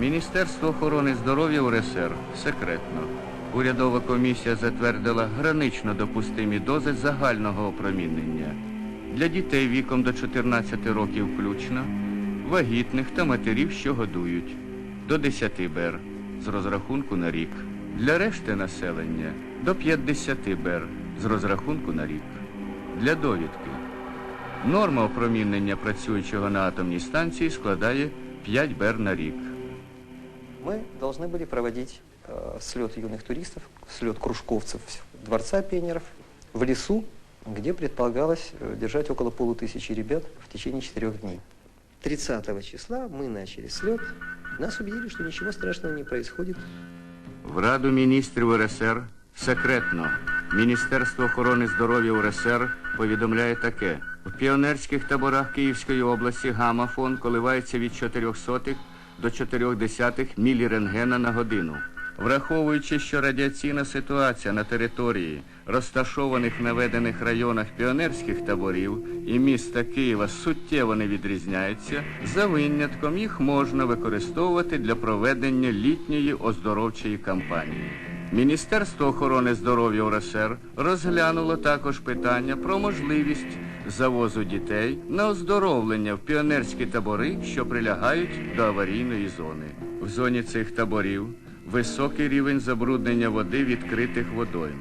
Міністерство охорони здоров'я УРСР секретно. Урядова комісія затвердила гранично допустимі дози загального опромінення для дітей віком до 14 років включно, вагітних та матерів, що годують, до 10 бер з розрахунку на рік. Для решти населення до 50 бер з розрахунку на рік. Для довідки. Норма опромінення працюючого на атомній станції складає 5 бер на рік. Мы должны были проводить э, слет юных туристов, слет кружковцев Дворца пионеров в лесу, где предполагалось э, держать около полутысячи ребят в течение четырех дней. 30 числа мы начали слет. Нас убедили, что ничего страшного не происходит. В Раду міністрів УРСР секретно Міністерство охорони здоров'я УРСР повідомляє таке. В піонерських таборах Київської області гамма-фон коливається від 400 до 0,4 мілірентгена на годину. Враховуючи, що радіаційна ситуація на території розташованих наведених районах піонерських таборів і міста Києва суттєво не відрізняється, за винятком їх можна використовувати для проведення літньої оздоровчої кампанії. Міністерство охорони здоров'я УРСР розглянуло також питання про можливість завозу дітей на оздоровлення в піонерські табори, що прилягають до аварійної зони. В зоні цих таборів високий рівень забруднення води відкритих водойм,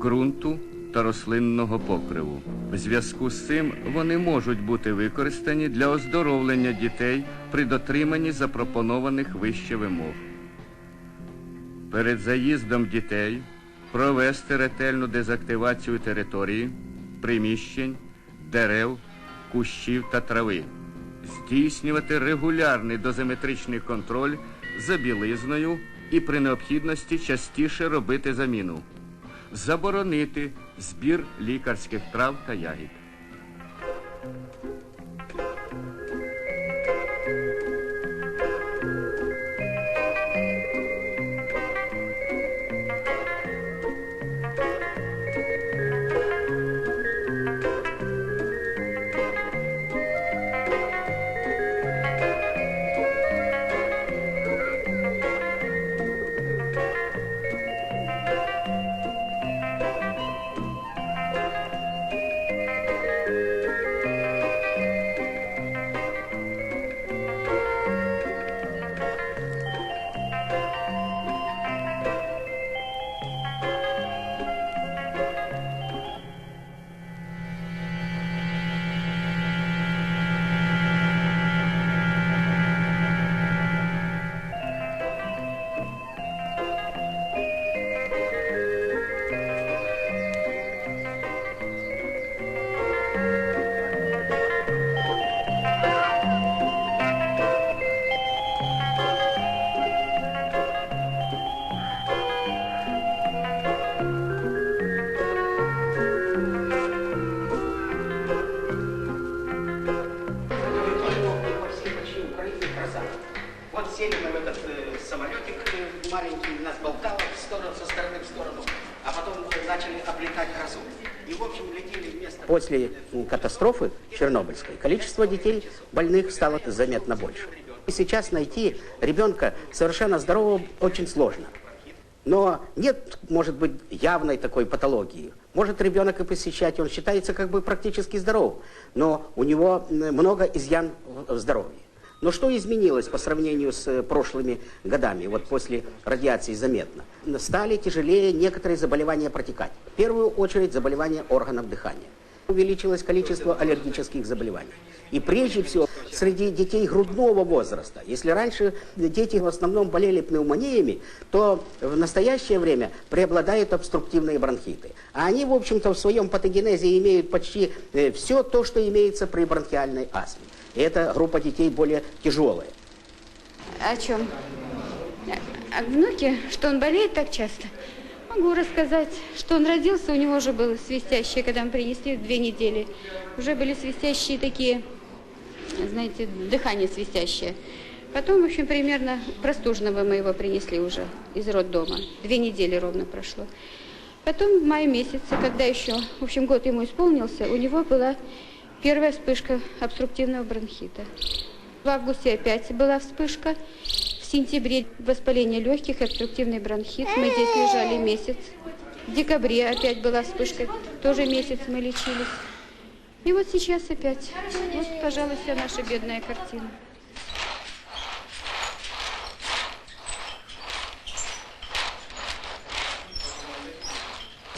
ґрунту та рослинного покриву. В зв'язку з цим вони можуть бути використані для оздоровлення дітей при дотриманні запропонованих вище вимог перед заїздом дітей провести ретельну дезактивацію території, приміщень, дерев, кущів та трави, здійснювати регулярний дозиметричний контроль за білизною і при необхідності частіше робити заміну, заборонити збір лікарських трав та ягід. Маленький, нас болтало в сторону, со стороны в сторону, а потом э, начали облетать грозу. После катастрофы Чернобыльской количество детей больных стало заметно больше. И сейчас найти ребенка совершенно здорового очень сложно. Но нет, может быть, явной такой патологии. Может ребенок и посещать, он считается как бы практически здоров, но у него много изъян в здоровье. Но что изменилось по сравнению с э, прошлыми годами, вот после радиации заметно? Стали тяжелее некоторые заболевания протекать. В первую очередь заболевания органов дыхания. Увеличилось количество аллергических заболеваний. И прежде всего среди детей грудного возраста. Если раньше дети в основном болели пневмониями, то в настоящее время преобладают обструктивные бронхиты. А они, в общем-то, в своем патогенезе имеют почти все то, что имеется при бронхиальной астме. И эта группа детей более тяжелая. О чем? О внуке, что он болеет так часто. Могу рассказать, что он родился, у него уже было свистящее, когда мы принесли две недели. Уже были свистящие такие, знаете, дыхание свистящее. Потом, в общем, примерно простужного мы его принесли уже из роддома. Две недели ровно прошло. Потом в мае месяце, когда еще, в общем, год ему исполнился, у него была первая вспышка обструктивного бронхита. В августе опять была вспышка. В сентябре воспаление легких, обструктивный бронхит. Мы здесь лежали месяц. В декабре опять была вспышка. Тоже месяц мы лечились. И вот сейчас опять. Вот, пожалуй, вся наша бедная картина.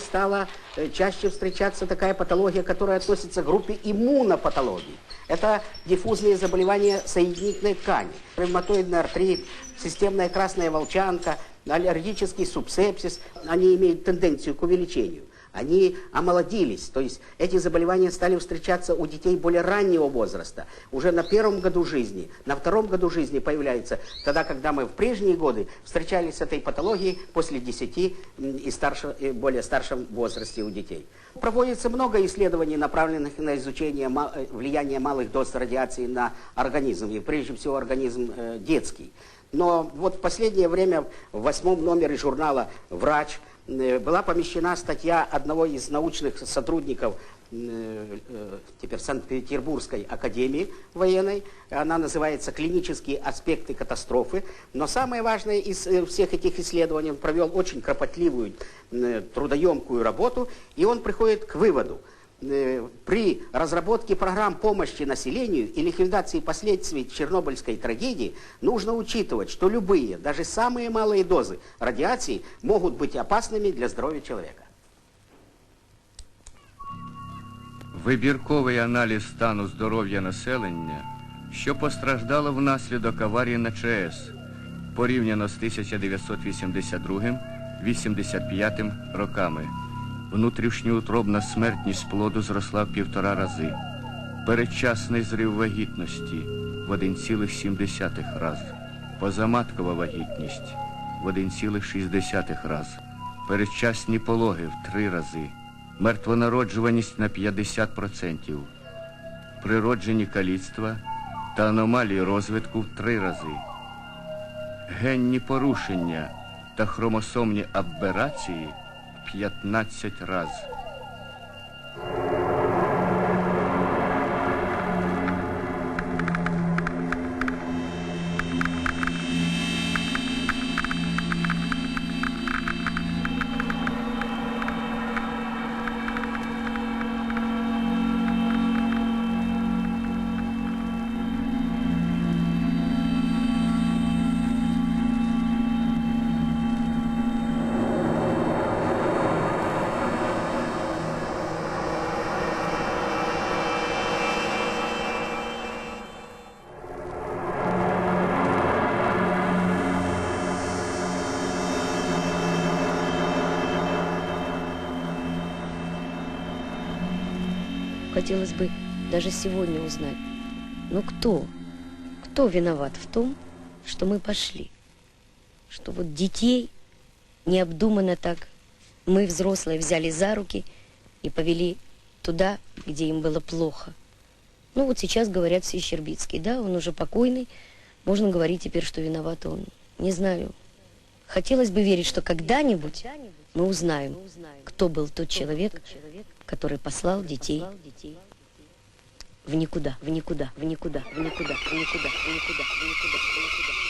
Стала э, чаще встречаться такая патология, которая относится к группе иммунопатологий. Это диффузные заболевания соединительной ткани, ревматоидный артрит, системная красная волчанка, аллергический субсепсис. Они имеют тенденцию к увеличению. Они омолодились, то есть эти заболевания стали встречаться у детей более раннего возраста. Уже на первом году жизни, на втором году жизни появляются, тогда, когда мы в прежние годы встречались с этой патологией после 10 и, старше, и более старшем возрасте у детей. Проводится много исследований, направленных на изучение э, влияния малых доз радиации на организм, и прежде всего организм э, детский. Но вот в последнее время в восьмом номере журнала «Врач» была помещена статья одного из научных сотрудников э, э, теперь Санкт-Петербургской академии военной. Она называется «Клинические аспекты катастрофы». Но самое важное из э, всех этих исследований, он провел очень кропотливую, э, трудоемкую работу, и он приходит к выводу, э, при разработке программ помощи населению и ликвидации последствий Чернобыльской трагедии нужно учитывать, что любые, даже самые малые дозы радиации могут быть опасными для здоровья человека. Вибірковий аналіз стану здоров'я населення, що постраждало внаслідок аварії на ЧАЕС, порівняно з 1982-85 роками. Внутрішньоутробна смертність плоду зросла в півтора рази. Передчасний зрив вагітності в 1,7 раз. Позаматкова вагітність в 1,6 раз. Передчасні пологи в 3 рази. Мертвонароджуваність на 50%. Природжені каліцтва та аномалії розвитку в 3 рази. Генні порушення та хромосомні аберації 15 раз. Хотелось бы даже сегодня узнать, ну кто, кто виноват в том, что мы пошли? Что вот детей необдуманно так мы, взрослые, взяли за руки и повели туда, где им было плохо. Ну вот сейчас говорят все Щербицкий, да, он уже покойный, можно говорить теперь, что виноват он. Не знаю. Хотелось бы верить, что когда-нибудь мы узнаем, кто был тот человек, который послал детей в никуда, в никуда, в никуда, в никуда, в никуда, в никуда, в никуда, в никуда.